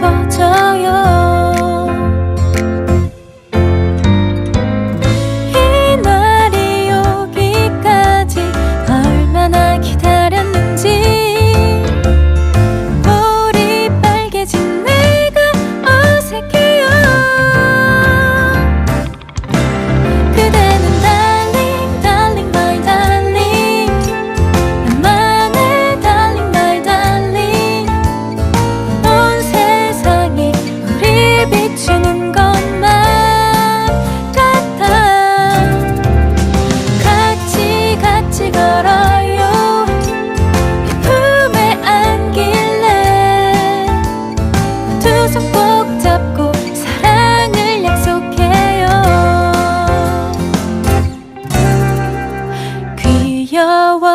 깊어져요.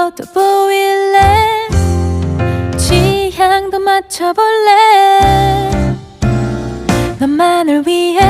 너도 보일래? 취향도 맞춰볼래? 너만을 위해